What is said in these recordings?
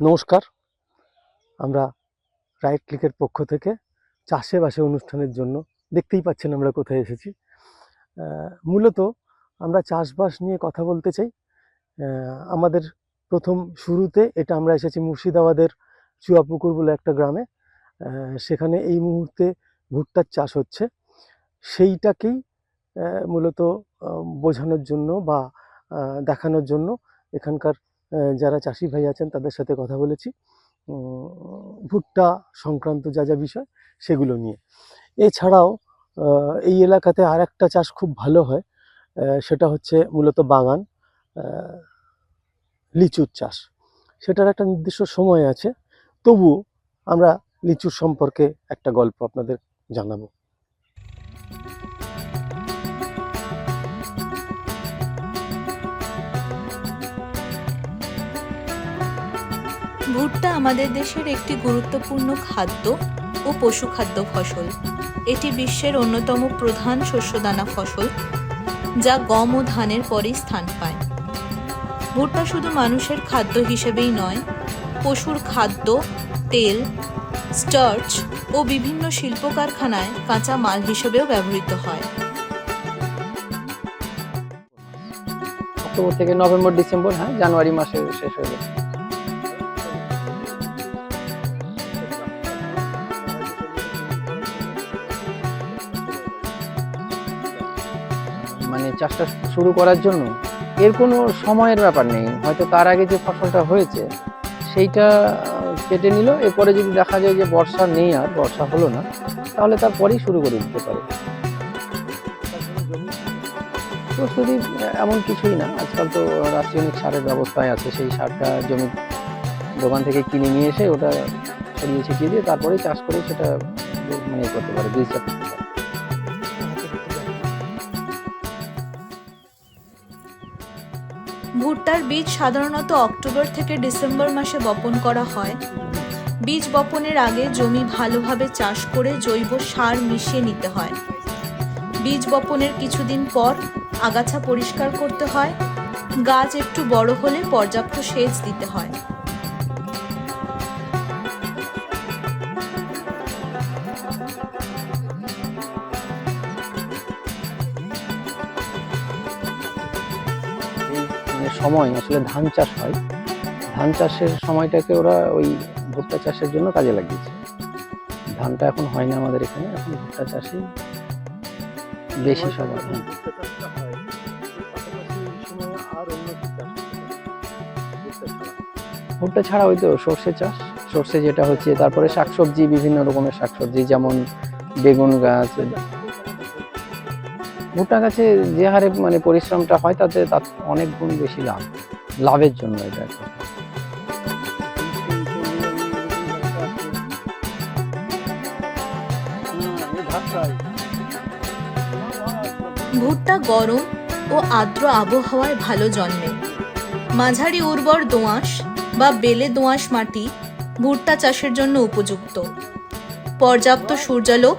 নমস্কার। আমরা রাইট ক্লিকের পক্ষ থেকে চাষে বাসে অনুষ্ঠানের জন্য দেখতেই পাচ্ছেন আমরা কোথায় এসেছি। মূলত আমরা চাষবাস নিয়ে কথা বলতে চাই। আমাদের প্রথম শুরুতে এটা আমরা এসেছি মুর্শিদাবাদের চুয়াপুকুর বলে একটা গ্রামে। সেখানে এই মুহূর্তে ভুট্টার চাষ হচ্ছে। সেইটাকেই মূলত বোঝানোর জন্য বা দেখানোর জন্য এখানকার যারা চাষি ভাই আছেন তাদের সাথে কথা বলেছি। ভুট্টা সংক্রান্ত যা যা বিষয় সেগুলো নিয়ে। এছাড়াও এই এলাকাতে আর একটা চাষ খুব ভালো হয় সেটা হচ্ছে মূলত বাগান লিচুর চাষ। সেটার একটা নির্দিষ্ট সময় আছে, তবুও আমরা লিচুর সম্পর্কে একটা গল্প আপনাদের জানাব। ভুট্টা আমাদের দেশের একটি গুরুত্বপূর্ণ খাদ্য ও পশুখাদ্য ফসল। এটি বিশ্বের অন্যতম প্রধান শস্যদানা ফসল, যা গম ও ধানের পরেই স্থান পায়। ভুট্টা শুধু মানুষের খাদ্য হিসেবেই নয়, পশুর খাদ্য, তেল, স্টার্চ ও বিভিন্ন শিল্প কারখানায় কাঁচা মাল হিসেবেও ব্যবহৃত হয়। অক্টোবর থেকে নভেম্বর, ডিসেম্বর হ্যাঁ জানুয়ারি মাসে শেষ হয়ে যাবে চাষটা শুরু করার জন্য, এর কোনো সময়ের ব্যাপার নেই। হয়তো তার আগে যে ফসলটা হয়েছে, সেইটা কেটে নিল। এরপরে যদি দেখা যায় যে বর্ষা নেই আর, বর্ষা হলো না, তাহলে তারপরেই শুরু করে দিতে পারে। প্রস্তুতি এমন কিছুই না। আজকাল তো রাসায়নিক সারের ব্যবস্থায় আছে, সেই সারটা জমি, দোকান থেকে কিনে নিয়ে এসে ওটা ছড়িয়ে ছিটিয়ে দিয়ে তারপরেই চাষ করে সেটা মানে ইয়ে করতে পারে বীজ করতে পারে ভুট্টার বীজ সাধারণত অক্টোবর থেকে ডিসেম্বর মাসে বপন করা হয়। বীজ বপনের আগে জমি ভালোভাবে চাষ করে জৈব সার মিশিয়ে নিতে হয়। বীজ বপনের কিছুদিন পর আগাছা পরিষ্কার করতে হয়। গাছ একটু বড় হলে পর্যাপ্ত সেচ দিতে হয়। সময় আসলে ধান চাষ হয় ধান চাষের সময়টাকে ওরা ওই ভুট্টা চাষের জন্য কাজে লাগিয়েছে। ধানটা এখন হয় না আমাদের এখানে এখন ভুট্টা চাষই বেশি হ্যাঁ। ভুট্টা ছাড়া। ওই তো সর্ষে চাষ সর্ষে যেটা হচ্ছে তারপরে শাকসবজি বিভিন্ন রকমের শাকসবজি যেমন বেগুন গাছ ভুট্টা গাছে যে হারে মানে পরিশ্রমটা হয়, তাতে তার অনেক গুণ বেশি লাভ, লাভের জন্য এটা ভুট্টা গরম ও আর্দ্র আবহাওয়ায় ভালো জন্মে। মাঝারি উর্বর দোআঁশ বা বেলে দোআঁশ মাটি ভুট্টা চাষের জন্য উপযুক্ত। পর্যাপ্ত সূর্যালোক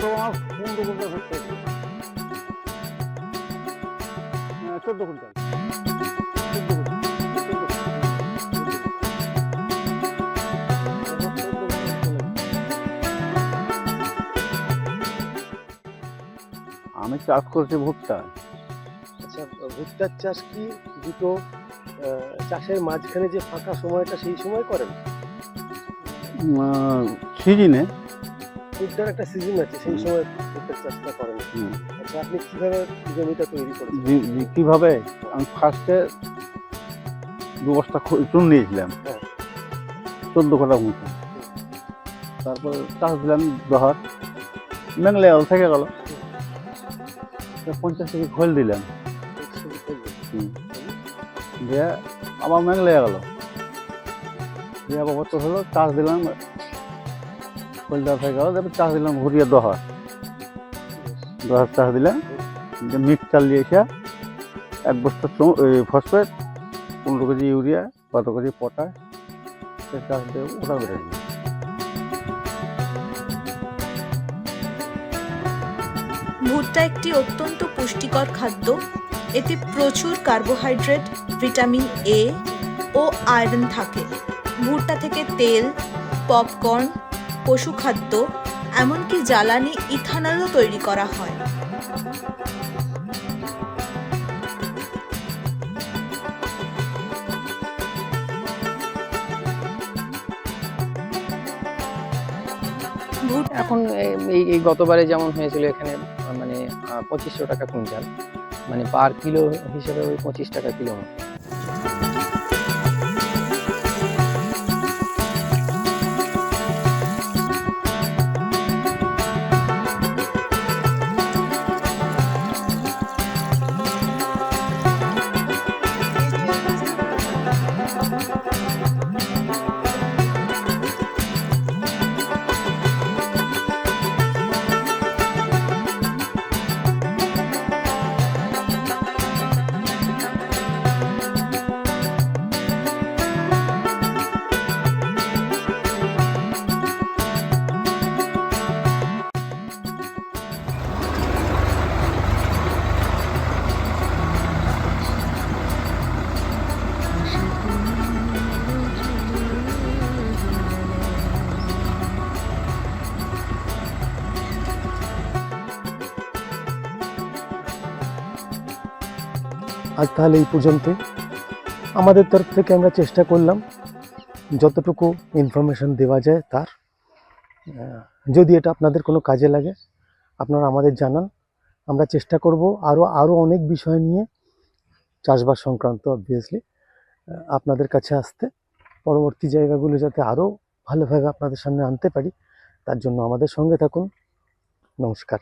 পনেরো কুইন্টাল হচ্ছে চোদ্দ কুইন্টাল আমি চাষ করছি ভুট্টা। আচ্ছা ভুট্টার চাষ কি দুটো চাষের মাঝখানে যে ফাঁকা সময়টা সেই সময় করেন? সিজনে ভুট্টার একটা সিজন আছে সেই সময় ভুট্টার চাষটা করেন। আচ্ছা আপনি কীভাবে জমিটা তৈরি করেছেন? কীভাবে? আমি ফার্স্টে দু বস্তা চুন নিয়েছিলাম। হ্যাঁ। চোদ্দ কটা মতো। তারপর চাষ দিলাম দহার। মেঘলে থেকে গেল। পঞ্চাশ থেকে খোল দিলাম। দিয়ে আবার মেঘ লেগে গেল। দিয়ে আবার কত হলো চাষ দিলাম। কলটা থেকে গেল তারপর দিলাম ঘুরিয়ে দহা। দহার চাষ দিলাম, যে মিক্সচার দিয়ে এক বস্তা ফসফেট, পনেরো কেজি ইউরিয়া কত কেজি পটাশ চাষ দিয়ে ওটা বেড়ে দিলাম ভুট্টা একটি অত্যন্ত পুষ্টিকর খাদ্য। এতে প্রচুর কার্বোহাইড্রেট, ভিটামিন এ ও আয়রন থাকে। ভুট্টা থেকে তেল, পপকর্ন পশুখাদ্য, এমনকি জ্বালানি ইথানলও তৈরি করা হয় এখন এই গতবারে যেমন হয়েছিল এখানে মানে পঁচিশশো টাকা কুইন্টাল মানে পার কিলো হিসেবে ওই পঁচিশ টাকা কিলো মতো। আজ তাহলে এই পর্যন্তই আমাদের তরফ থেকে আমরা চেষ্টা করলাম যতটুকু ইনফরমেশন দেওয়া যায় তার। যদি এটা আপনাদের কোনো কাজে লাগে, আপনারা আমাদের জানান। আমরা চেষ্টা করব আরও আরও অনেক বিষয় নিয়ে চাষবাস সংক্রান্ত অবভিয়াসলি আপনাদের কাছে আসতে। পরবর্তী জায়গাগুলো যাতে আরও ভালোভাবে আপনাদের সামনে আনতে পারি, তার জন্য আমাদের সঙ্গে থাকুন। নমস্কার।